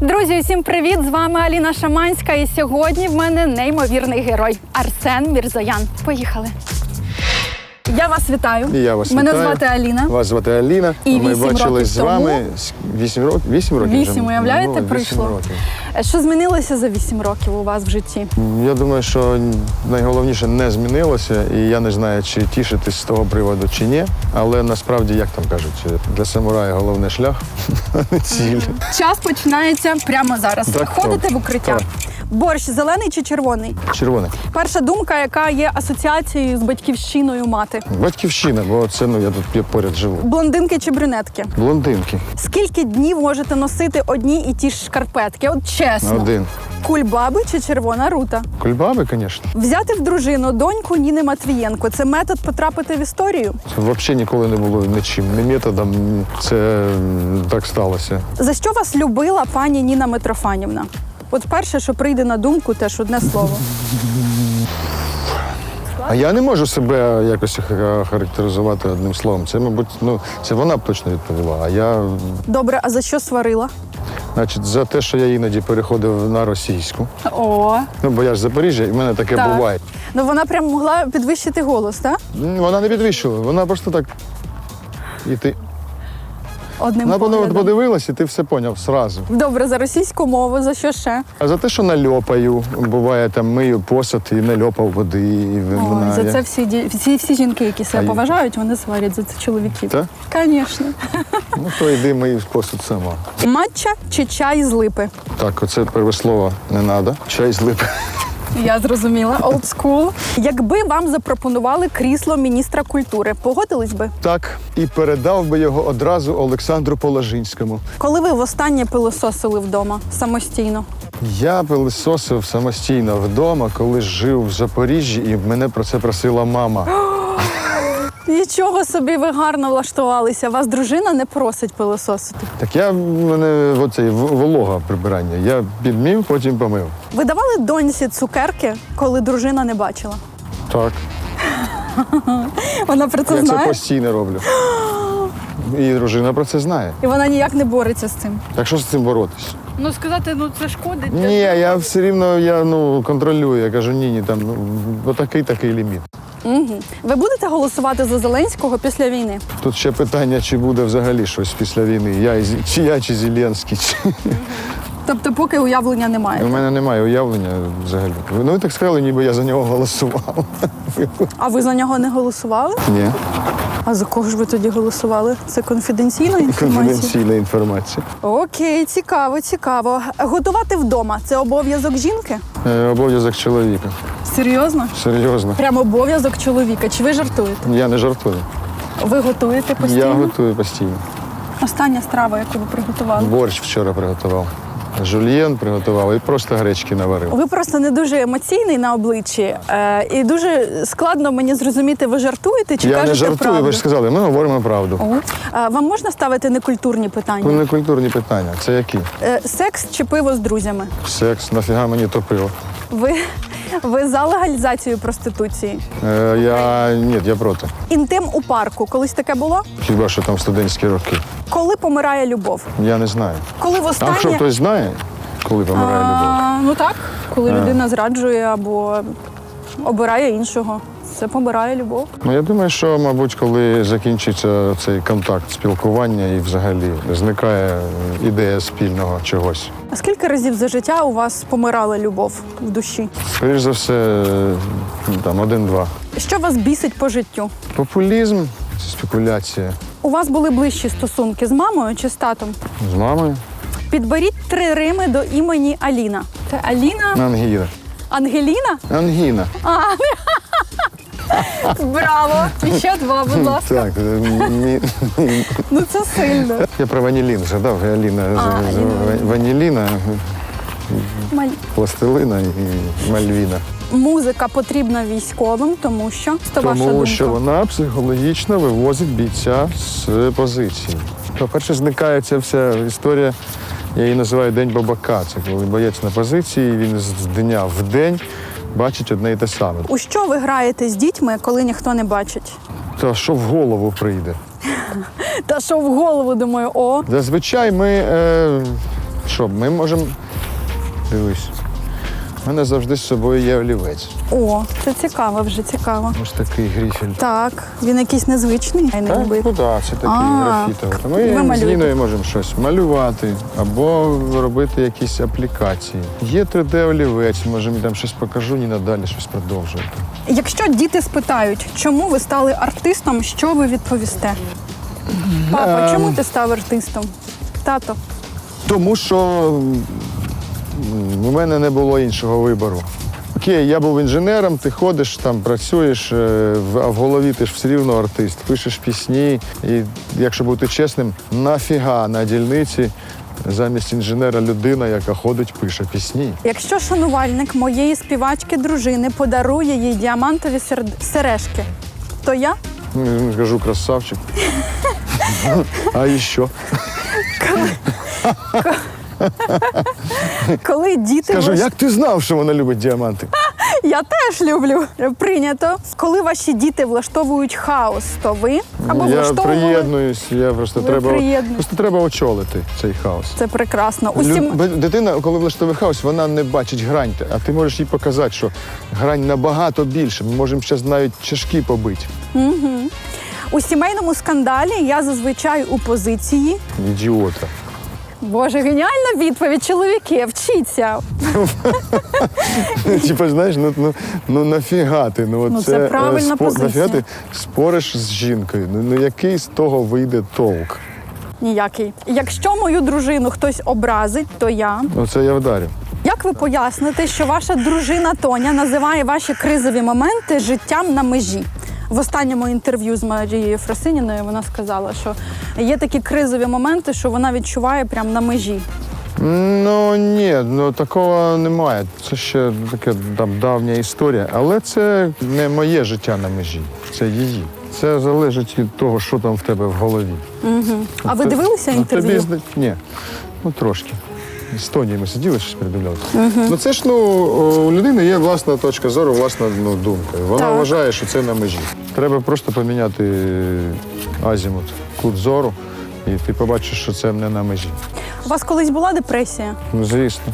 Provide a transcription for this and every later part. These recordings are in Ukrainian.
Друзі, усім привіт! З вами Аліна Шаманська. І сьогодні в мене неймовірний герой Арсен Мірзоян. Поїхали. Я вас вітаю. І я вас Мене вітаю. звати Аліна. Вас звати Аліна. І Ми бачились з вами вісім років. Вісім років. Вісім, вже уявляєте, ну, 8 пройшло? років. Що змінилося за вісім років у вас в житті? Я думаю, що найголовніше не змінилося, і я не знаю, чи тішитись з того приводу, чи ні. Але насправді, як там кажуть, для самурая головне шлях, ціль. Час починається прямо зараз. Так, Ходите так. в укриття. Так. Борщ зелений чи червоний? Червоне. Перша думка, яка є асоціацією з батьківщиною мати. Батьківщина, бо це ну я тут поряд живу. Блондинки чи брюнетки? Блондинки. Скільки днів можете носити одні і ті ж шкарпетки? От чесно. Один. Кульбаби чи червона рута? Кульбаби, звісно. Взяти в дружину доньку Ніни Матвієнко. Це метод потрапити в історію. Це взагалі ніколи не було нічим, не методом. Це так сталося. За що вас любила пані Ніна Митрофанівна? От перше, що прийде на думку, теж одне слово. А я не можу себе якось характеризувати одним словом. Це, мабуть, ну це вона б точно відповіла. А я, Добре, а за що сварила? значить, за те, що я іноді переходив на російську. О, Ну, бо я ж з Запоріжжя, і в мене таке Так. буває. ну вона прям могла підвищити голос, так? М, Вона не підвищила, вона просто так. І ти Одним вона поглядом. подивилась, і ти все поняв зразу. Добре, за російську мову, за що ще? А за те, що нальопаю, буває там мию посуд і нальопав води, і Ой, вина. за це всі, ді- всі, всі жінки, які себе А поважають, вони сварять за це чоловіків. Так? Звісно. Ну, то йди мий посуд сама. Матча чи чай з липи? Так, оце перше слово не треба. Чай з липи. Я зрозуміла. Old school. Якби вам запропонували крісло міністра культури, погодились би? Так, і передав би його одразу Олександру Положинському. Коли ви востаннє пилососили вдома самостійно? Я пилососив самостійно вдома, коли жив в Запоріжжі, і мене про це просила мама. Нічого собі ви гарно влаштувалися. Вас дружина не просить пилососити. Так я в мене оцей волога прибирання. Я підмів, потім помив. Ви давали доньці цукерки, коли дружина не бачила? Так, Вона про це я це постійно роблю. І дружина про це знає. і вона ніяк не бореться з цим. Так що з цим боротись? Ну сказати, ну це шкодить. Ні, я все рівно я ну контролюю. Я кажу, ні, ні, там ну, отакий такий ліміт. Угу. Ви будете голосувати за Зеленського після війни? Тут ще питання, чи буде взагалі щось після війни. Я чи я, чи Зеленський. Чи... Тобто, поки уявлення немає. У мене немає уявлення взагалі. Ну ви так сказали, ніби я за нього голосував. А ви за нього не голосували? Ні, А за кого ж ви тоді голосували? Це конфіденційна інформація? конфіденційна інформація. Окей, цікаво, цікаво. Готувати вдома це обов'язок жінки? Е, Обов'язок чоловіка. Серйозно? Серйозно. Прям обов'язок чоловіка. Чи ви жартуєте? Я не жартую. Ви готуєте постійно? Я готую постійно. Остання страва, яку ви приготували. Борщ вчора приготував. Жульєн приготував і просто гречки наварив. Ви просто не дуже емоційний на обличчі, е, і дуже складно мені зрозуміти, ви жартуєте чи я кажете не жартую, правду? ви ж сказали, ми говоримо правду. О. Е, Вам можна ставити некультурні Ну, питання? не культурні питання. Це які? Е, Секс чи пиво з друзями? Секс, нафіга мені то пиво. Ви, ви за легалізацію проституції? Е, я ні, я проти. Інтим у парку. Колись таке було? Хіба що там студентські роки. Коли помирає любов? Я не знаю. Коли Там що хтось знає, коли помирає любов? А, ну так, коли людина зраджує або обирає іншого. Це помирає любов. Ну я думаю, що, мабуть, коли закінчиться цей контакт, спілкування і взагалі зникає ідея спільного чогось. А скільки разів за життя у вас помирала любов в душі? Скоріш за все, там один-два. Що вас бісить по життю? Популізм, спекуляція У вас були ближчі стосунки з мамою чи з татом? з мамою. Підберіть три рими до імені Аліна. Це Аліна Ангіна. Ангеліна? Ангіна. Браво! І ще два, будь ласка. Так, е, мі- Ну це сильно. я про ванілін А, з- Аліна. ваніліна, Маль- пластилина і мальвіна. Музика потрібна військовим, тому що це ваша Тому думка. що вона психологічно вивозить бійця з позиції. По-перше, зникає ця вся історія, я її називаю День бабака. Це коли боєць на позиції, він з дня в день бачить одне і те саме. У що ви граєте з дітьми, коли ніхто не бачить? Та що в голову прийде? Та що в голову думаю, о, Зазвичай ми е, Що, ми можемо. Дивись. У мене завжди з собою є олівець. О, це цікаво, вже цікаво. Ось такий грифель. Так, він якийсь незвичний. Я не Так, ну так, це такий А, графітовий. То ви Ми з малюєте? Ніною можемо щось малювати або робити якісь аплікації. Є 3D-олівець, може, я там щось покажу, Ніна далі щось продовжувати. Якщо діти спитають, чому ви стали артистом, що ви відповісте? Папа, Ем. чому ти став артистом? Тато. Тому що у мене не було іншого вибору. Окей, я був інженером, ти ходиш, там працюєш, е, а в голові ти ж все рівно артист, пишеш пісні. І якщо бути чесним, нафіга на дільниці замість інженера людина, яка ходить, пише пісні. Якщо шанувальник моєї співачки дружини подарує їй діамантові сережки, то я Ну, Кажу, красавчик. А і що? Коли діти Кажу, влаш- як ти знав, що вона любить діаманти? я теж люблю. Прийнято. Коли ваші діти влаштовують хаос, то ви або я влаштовували. приєднуюсь, я просто Ви треба, просто треба очолити цей хаос. Це прекрасно. Усім бо Дитина, коли влаштовує хаос, вона не бачить грань, а ти можеш їй показати, що грань набагато більше. Ми можемо зараз навіть чашки побити. у сімейному скандалі я зазвичай у позиції. Ідіота. Боже, геніальна відповідь, чоловіки, вчіться. Типа, знаєш, ну, ну, ну нафіга ти? Ну, Ну, це, е, правильна позиція. Нафіга ти спориш з жінкою? Ну, ну який з того вийде толк? Ніякий. Якщо мою дружину хтось образить, то я. Ну це я вдарю. Як ви поясните, що ваша дружина Тоня називає ваші кризові моменти життям на межі? В останньому інтерв'ю з Марією Фросиніною вона сказала, що є такі кризові моменти, що вона відчуває прямо на межі. Ну ні, ну такого немає. Це ще така там давня історія. Але це не моє життя на межі, це її. Це залежить від того, що там в тебе в голові. А ви дивилися Ну, інтерв'ю? Тобі Ні, ну трошки. Тонією ми сиділи, щось передивлялися. Ну це ж ну у людини є власна точка зору, власна ну, думка. Вона Так. вважає, що це на межі. Треба просто поміняти азімут, кут зору, і ти побачиш, що це не на межі. У вас колись була депресія Ну, звісно.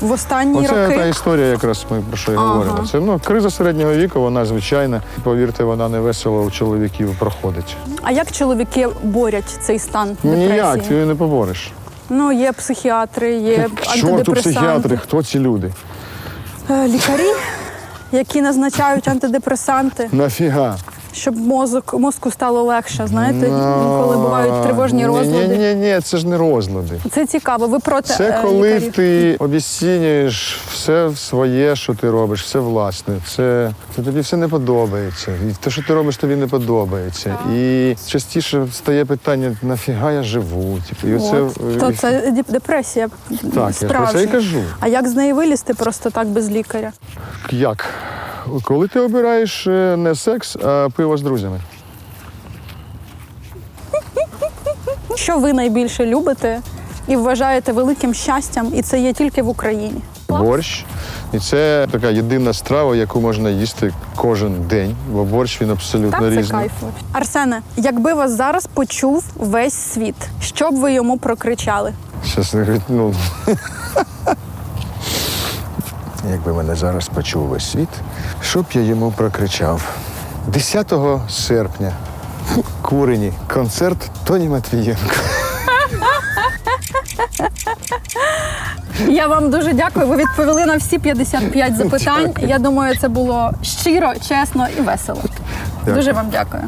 в останні Оце роки? та історія, якраз ми про що і Ага. говоримо. Це ну криза середнього віку, вона звичайна. Повірте, вона не весело у чоловіків проходить. А як чоловіки борять цей стан депресії? Ніяк, ти її не побореш. Ну, є психіатри, є чорту антидепресанти. психіатри, хто ці люди? Е, Лікарі, які назначають антидепресанти, Нафіга? Щоб мозок мозку стало легше. Знаєте, коли бувають тривожні розлади. Ні, ні, ні, це ж не розлади. Це цікаво. Ви проти Це е, коли лікарів? ти обіцінюєш все своє, що ти робиш, все власне. Це, це тобі все не подобається. І те, що ти робиш, тобі не подобається. І частіше стає питання, нафіга я живу? Типу, і оце, От. То це діп- депресія. Так, я про це і кажу. А як з неї вилізти просто так без лікаря? Як? Коли ти обираєш е, не секс, а пиво з друзями. Що ви найбільше любите і вважаєте великим щастям, і це є тільки в Україні? Борщ. І це така єдина страва, яку можна їсти кожен день, бо борщ він абсолютно Так, це різний. кайф. Арсене, якби вас зараз почув весь світ, що б ви йому прокричали? Щас не ну. Якби мене зараз почув весь світ, що б я йому прокричав? 10 серпня курені концерт Тоні Матвієнко. Я вам дуже дякую. Ви відповіли на всі 55 запитань. Я думаю, це було щиро, чесно і весело. Дякую. Дуже вам дякую.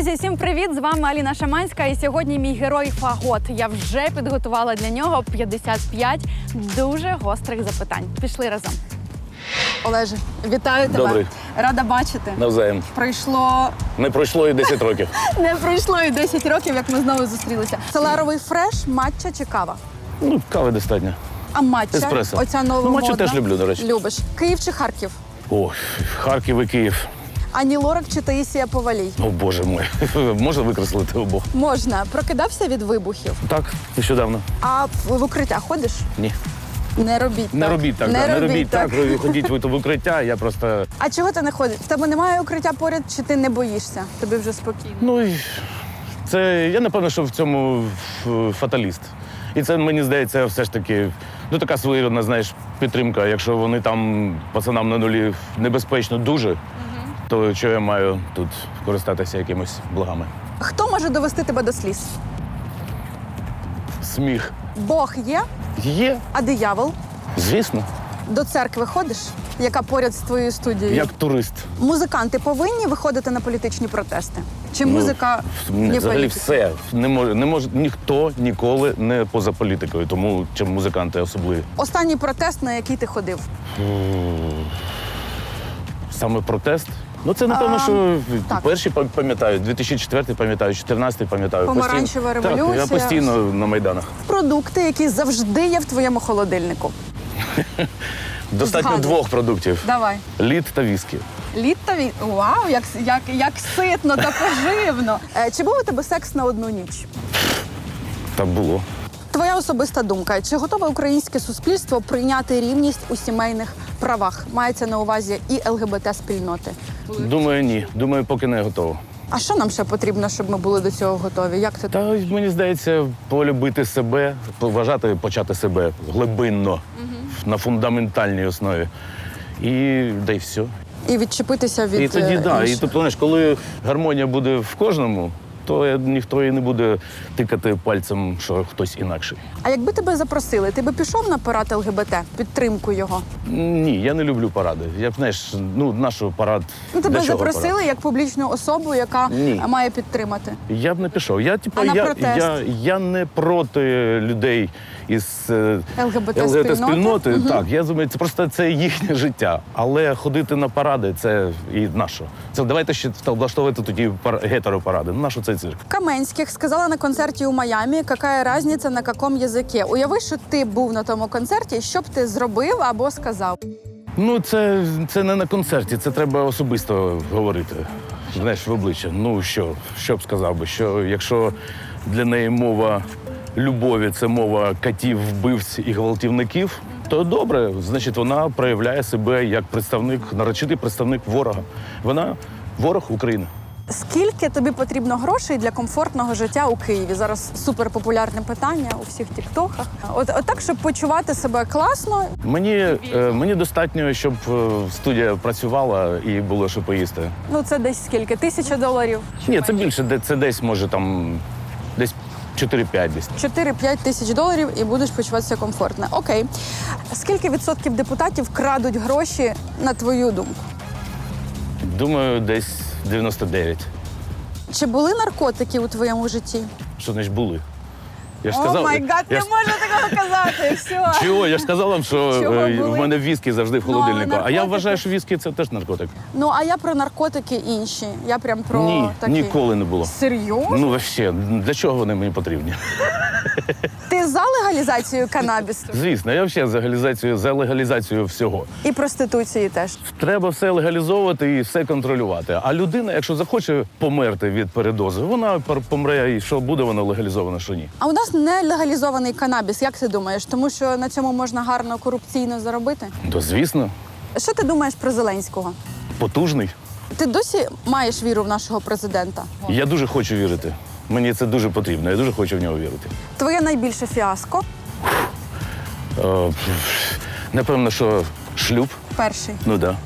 Друзі, всім привіт! З вами Аліна Шаманська. І сьогодні мій герой Фагот. Я вже підготувала для нього 55 дуже гострих запитань. Пішли разом. Олеже, вітаю тебе. Добрий. Рада бачити. Навзаєм. Пройшло Не пройшло і 10 років. не пройшло і 10 років, як ми знову зустрілися. Селеровий фреш, матча чи кава? Ну, кави достатньо. А матча? Еспресо. Оця нова Ну, матчу модна? теж люблю, до речі. Любиш. Київ чи Харків? О, Харків і Київ. Ані Лорак чи Таїсія Повалій? О, боже мой. Можна викреслити обох? Можна. Прокидався від вибухів. Так, нещодавно. А в укриття ходиш? Ні. Не робіть Не так. робіть так, не да, не робіть робіть так, ви ходіть в укриття, я просто. А чого ти не ходиш? В тебе немає укриття поряд, чи ти не боїшся? Тобі вже спокійно. Ну це я напевно, що в цьому фаталіст. І це мені здається, все ж таки, ну така своєрідна, знаєш, підтримка. Якщо вони там пацанам на нулі небезпечно дуже, то що я маю тут користатися якимось благами? Хто може довести тебе до сліз? Сміх Бог є, є, а диявол? звісно, До церкви ходиш, яка поряд з твоєю студією? як турист. Музиканти повинні виходити на політичні протести? Чи Ну, музика не Взагалі політика? все. Не може, не може ніхто ніколи не поза політикою, тому чим музиканти особливі. Останній протест, на який ти ходив? Саме протест. Ну це напевно, А, що так. перші пам- пам'ятаю, 2004 пам'ятаю, 14 пам'ятаю. Помаранчева Постійно- революція. Так, я постійно на майданах. Продукти, які завжди є в твоєму холодильнику. Достатньо Згадуй. двох продуктів: Давай. лід та віскі. Літові. Вау, як, як, як ситно та поживно. Е, Чи був у тебе секс на одну ніч? Так було. Твоя особиста думка, чи готове українське суспільство прийняти рівність у сімейних правах? Мається на увазі і ЛГБТ спільноти. Думаю, ні. Думаю, поки не готово. А що нам ще потрібно, щоб ми були до цього готові? Як ти Та мені здається, полюбити себе, поважати, почати себе глибинно на фундаментальній основі. І да й все. і відчепитися від І тоді, е, да. І тобто, знаєш, коли гармонія буде в кожному, то ніхто і не буде тикати пальцем, що хтось інакший. А якби тебе запросили, ти би пішов на парад ЛГБТ, підтримку його? Ні, я не люблю паради. Я б знаєш, ну нашу парад. Ну тебе для чого запросили парад? як публічну особу, яка Ні. має підтримати. Я б не пішов. Я типу, А на я, протест? я, я не проти людей із е, ЛГБТ-спільноти? спільноти. Так, я думаю, це просто це їхнє життя. Але ходити на паради це і нащо? Це давайте ще влаштовувати тоді пар... гетеропаради. Ну, нащо цей цирк? Каменських сказала на концерті у Майамі, яка різниця на якому язикі. Уяви, що ти був на тому концерті, що б ти зробив або сказав. Ну, це, це не на концерті, це треба особисто говорити. Знаєш, в обличчя. Ну що, що б сказав би, що якщо для неї мова любові це мова катів, вбивць і гвалтівників, то добре, значить, вона проявляє себе як представник, наречитий представник ворога. Вона ворог України. Скільки тобі потрібно грошей для комфортного життя у Києві? Зараз суперпопулярне питання у всіх тіктоках. От, от так, щоб почувати себе класно, Мені, е, мені достатньо, щоб е, студія працювала і було що поїсти. ну це десь скільки? Тисяча доларів? Ні, це більше, це десь може там десь 4-5 десь. 4-5 тисяч доларів і будеш почуватися комфортно. Окей. Скільки відсотків депутатів крадуть гроші на твою думку? Думаю, десь 99. Чи були наркотики у твоєму житті? Що значить були? Я ж О сказав. май гад, я не ж- можна такого казати. Все. Чого? Я ж сказав вам, що Чого е, були? в мене віскі завжди в Ну, але холодильнику. а я наркотики? вважаю, що віскі це теж наркотик. Ну а я про наркотики інші. Я прям про Ні, такі. ніколи не було. Серйозно? Ну, взагалі, для чого вони мені потрібні? Ти за легалізацію канабісу Звісно, я взагалі за легалізацію, за легалізацію всього. і проституції теж. Треба все легалізовувати і все контролювати. А людина, якщо захоче померти від передози, вона пер- помре, і що буде воно легалізовано, що ні. А у нас не легалізований канабіс. Як ти думаєш? Тому що на цьому можна гарно корупційно заробити. То звісно, Що ти думаєш про Зеленського? потужний. Ти досі маєш віру в нашого президента? Я дуже хочу вірити. Мені це дуже потрібно. Я дуже хочу в нього вірити. Твоє найбільше фіаско Е, напевно, що шлюб. перший. Ну да.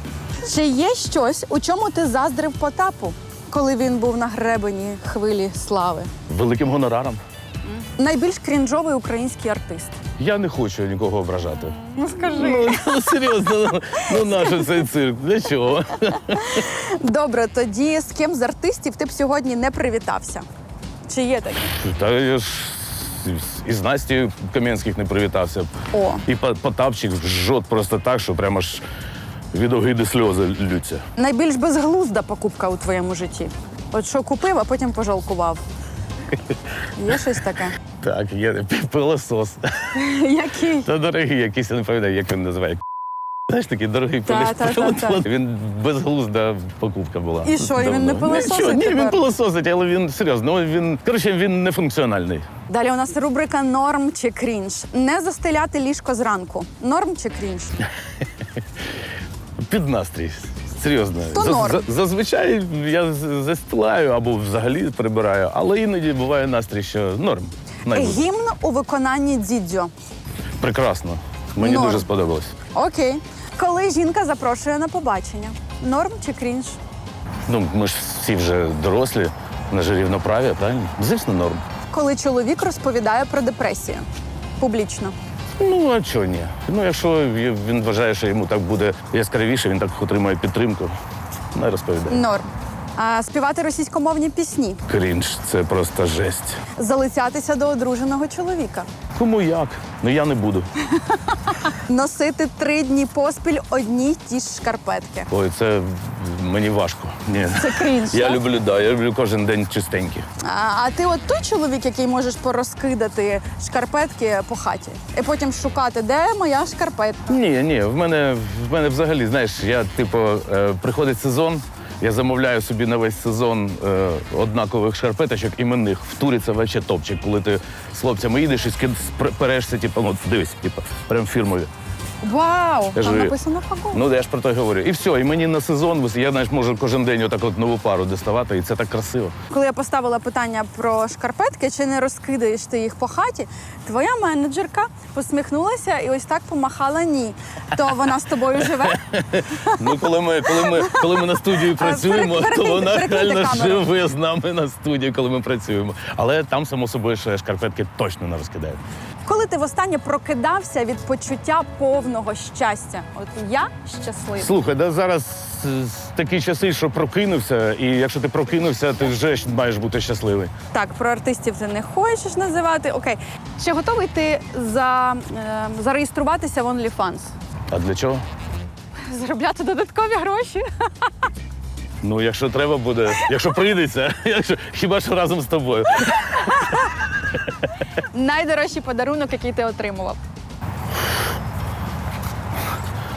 Чи є щось, у чому ти заздрив Потапу, коли він був на гребені хвилі слави? Великим гонораром. Найбільш крінжовий український артист. Я не хочу нікого ображати. Ну скажи. Ну, ну серйозно, ну, ну нащо цей цирк? Для чого? Добре, тоді з ким з артистів ти б сьогодні не привітався? Чи є такі? Та я ж і з Настю Кам'янських не привітався. О. І По- Потапчик жжот просто так, що прямо ж від огиди сльози лються. Найбільш безглузда покупка у твоєму житті. От що купив, а потім пожалкував. Є щось таке? Так, є пилосос. Який? Та дорогий якийсь, я не пам'ятаю, як він називає. Знаєш, такий дорогий Та, та, та, та. поліс. Він безглузда покупка була. І що, і він Давно. не пилососить Нічого, Ні, він тепер? пилососить, але він серйозно. ну, Він коротше, він не функціональний. Далі у нас рубрика Норм чи крінж. Не застеляти ліжко зранку. Норм чи крінж? Під настрій. Серйозно. То норм. за- зазвичай я з- застилаю або взагалі прибираю, але іноді буває настрій, що норм. Найбуде. Гімн у виконанні дідзьо. Прекрасно. Мені Норм. дуже сподобалось. Окей. Коли жінка запрошує на побачення. Норм чи крінж? Ну, ми ж всі вже дорослі, на же рівноправ'я, правильно? Звісно, норм. Коли чоловік розповідає про депресію. Публічно. Ну, а чого ні? Ну, якщо він вважає, що йому так буде яскравіше, він так отримає підтримку, не розповідає. Норм. А, співати російськомовні пісні. Крінж, це просто жесть. Залицятися до одруженого чоловіка. Кому як? Ну я не буду. Носити три дні поспіль одні й ті ж шкарпетки. Ой, це мені важко. Ні. Це крінж. Я так? люблю, да, я люблю кожен день чистенький. А, а ти от той чоловік, який можеш порозкидати шкарпетки по хаті, і потім шукати, де моя шкарпетка. Ні, ні, в мене в мене взагалі, знаєш, я типу, е, приходить сезон. Я замовляю собі на весь сезон е, однакових шарпеточок іменних. В турі це вообще топчик, коли ти з хлопцями їдеш і скид спр- перешся, типу, ну дивись, типу, прям фірмові. Вау! Я Там ж- написано фагон. Ну, я ж про те й говорю. І все, і мені на сезон, я знаєш, можу кожен день отак от нову пару доставати, і це так красиво. Коли я поставила питання про шкарпетки, чи не розкидаєш ти їх по хаті, твоя менеджерка посміхнулася і ось так помахала ні. То вона з тобою живе. Ну, коли ми, коли ми, коли ми на студії працюємо, перекиньте- то вона перекиньте реально камеру. живе з нами на студії, коли ми працюємо. Але там, само собою, що шкарпетки точно не розкидають. Коли ти востаннє прокидався від почуття повного щастя, от я щаслива. Слухай, да зараз е, такі часи, що прокинувся, і якщо ти прокинувся, ти вже маєш бути щасливий. Так, про артистів ти не хочеш називати. Окей. Чи готовий ти за, е, зареєструватися в OnlyFans? А для чого? Заробляти додаткові гроші? Ну, якщо треба буде, якщо прийдеться, якщо хіба що разом з тобою. Найдорожчий подарунок, який ти отримував.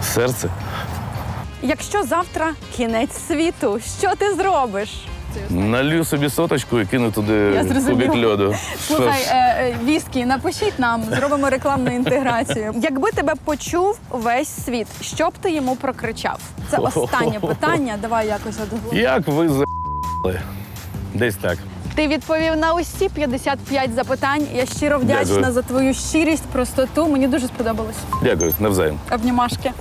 Серце. Якщо завтра кінець світу, що ти зробиш? Налью собі соточку і кину туди Я зрозуміла. кубик льоду. Слухай, е, е, віскі, напишіть нам, зробимо рекламну інтеграцію. Якби тебе почув весь світ, що б ти йому прокричав? Це останнє питання. Давай якось одгло. Як ви за**ли? Десь так. Ти відповів на усі 55 запитань. Я щиро вдячна Дякую. за твою щирість, простоту. Мені дуже сподобалось. Дякую, навзаєм. Обнімашки.